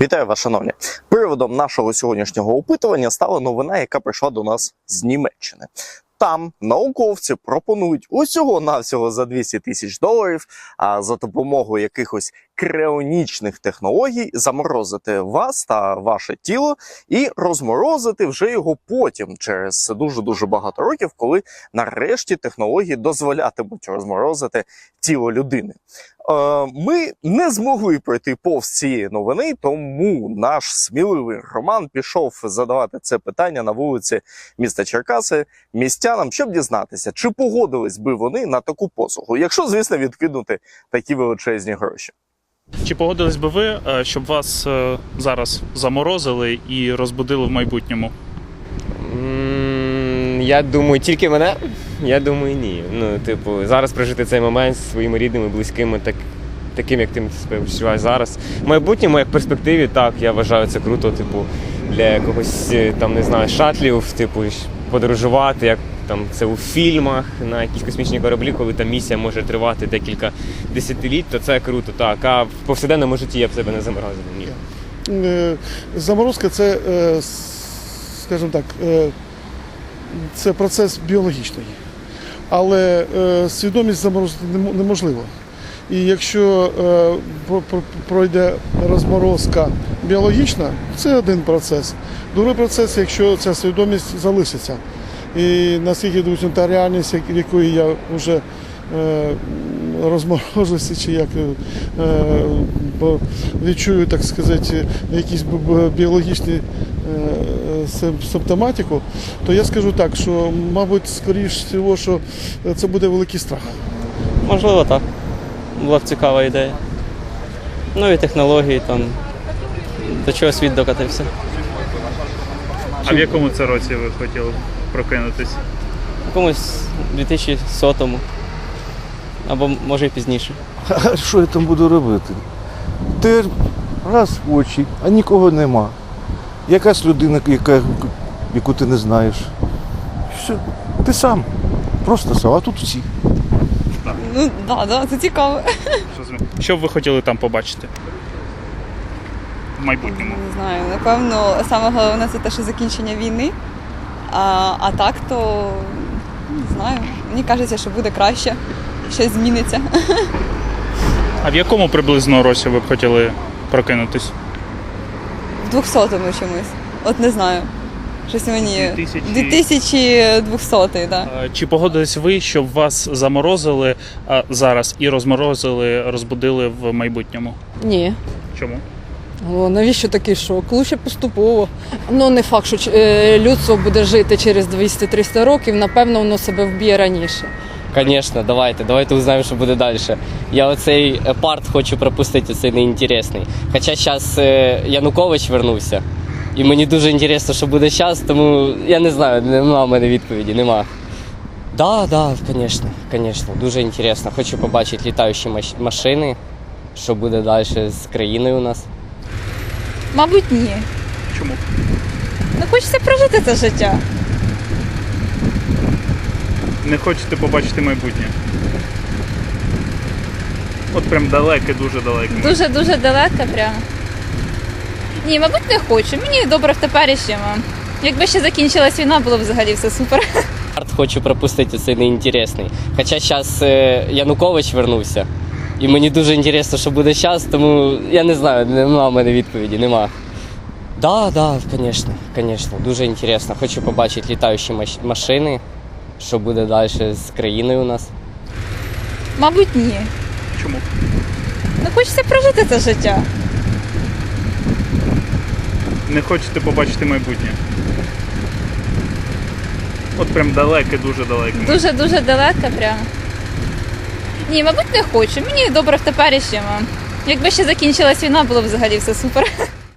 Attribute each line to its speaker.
Speaker 1: Вітаю вас, шановні. Приводом нашого сьогоднішнього опитування стала новина, яка прийшла до нас з Німеччини. Там науковці пропонують усього навсього за 200 тисяч доларів, а за допомогою якихось креонічних технологій заморозити вас та ваше тіло і розморозити вже його потім, через дуже дуже багато років, коли нарешті технології дозволятимуть розморозити тіло людини. Е, Ми не змогли пройти повз цієї новини, тому наш сміливий Роман пішов задавати це питання на вулиці міста Черкаси містянам, щоб дізнатися, чи погодились би вони на таку послугу, якщо, звісно, відкинути такі величезні гроші.
Speaker 2: Чи погодились би ви, е, щоб вас е, зараз заморозили і розбудили в майбутньому?
Speaker 3: Я думаю, тільки мене? Я думаю, ні. Ну, типу, зараз прожити цей момент зі своїми рідними, близькими, так, таким, як ти себе відчуваєш зараз. В майбутньому, як перспективі, так, я вважаю це круто, типу, для якогось е, там, не знаю, шатлів, типу, подорожувати, як там це у фільмах на якісь космічні кораблі, коли там місія може тривати декілька десятиліть, то це круто, так. А в повсякденному житті я б себе не заморозив. Ні.
Speaker 4: Е, Заморозка це, е, скажімо так, це процес біологічний. Але е, свідомість заморозити неможливо. І якщо е, про- про- пройде розморозка біологічна, це один процес. Другий процес, якщо ця свідомість залишиться. І наскільки допустим, та реальність, якої я вже е, розморожився, чи як відчую, так сказати, якісь біологічні симптоматику, то я скажу так, що, мабуть, скоріш всього, що це буде великий страх.
Speaker 5: Можливо, так. Була б цікава ідея. Ну і технології там. До чого світ докатився.
Speaker 2: А в якому це році ви хотіли б прокинутись?
Speaker 5: В якомусь 2100-му. Або може і пізніше.
Speaker 6: А що я там буду робити? Ти раз в очі, а нікого нема. Якась людина, яка, яку ти не знаєш. Все, ти сам. Просто сам, а тут всі.
Speaker 7: Ну, да, да, це цікаво.
Speaker 2: Що Що б ви хотіли там побачити? В майбутньому.
Speaker 7: Не знаю, напевно, саме головне це те, що закінчення війни. А, а так то не знаю. Мені кажеться, що буде краще, щось зміниться.
Speaker 2: А в якому приблизно році ви б хотіли прокинутись?
Speaker 7: 200-му чомусь. От не знаю. Щось мені
Speaker 2: 2000.
Speaker 7: 2200, так. Да.
Speaker 2: Чи погодились ви, щоб вас заморозили а, зараз і розморозили, розбудили в майбутньому?
Speaker 8: Ні.
Speaker 2: Чому?
Speaker 8: О, навіщо такий шок? Лучше поступово. Ну не факт, що е, людство буде жити через 200-300 років, напевно, воно себе вб'є раніше.
Speaker 5: Звісно, давайте, давайте узнаємо, що буде далі. Я оцей е, парт хочу пропустити, цей неінтересний. Хоча зараз Янукович вернувся. І мені дуже цікаво, що буде зараз, тому я не знаю, нема в мене відповіді, нема. Да, да, звісно, звісно, дуже цікаво. Хочу побачити літаючі маш- машини, що буде далі з країною у нас.
Speaker 7: Мабуть, ні.
Speaker 2: Чому?
Speaker 7: Ну хочеться прожити це життя.
Speaker 2: Не хочете побачити майбутнє? От прям далеке, дуже далеке.
Speaker 9: Дуже-дуже далека прямо. Ні, мабуть, не хочу. Мені добре в теперішньому. Якби ще закінчилась війна, було б взагалі все супер.
Speaker 5: Парт хочу пропустити, цей неінтересний. Хоча зараз Янукович вернувся. І мені дуже цікаво, що буде зараз, тому я не знаю, нема в мене відповіді, нема. Да, да, звісно, звісно, дуже цікаво. Хочу побачити літаючі машини, що буде далі з країною у нас.
Speaker 9: Мабуть, ні.
Speaker 2: Чому?
Speaker 9: Ну хочеться прожити це життя.
Speaker 2: Не хочете побачити майбутнє? От прям далеке, дуже далеке.
Speaker 9: Дуже-дуже далека прямо. Ні, мабуть, не хочу. Мені добре в теперішньому. Якби ще закінчилась війна, було б взагалі все супер.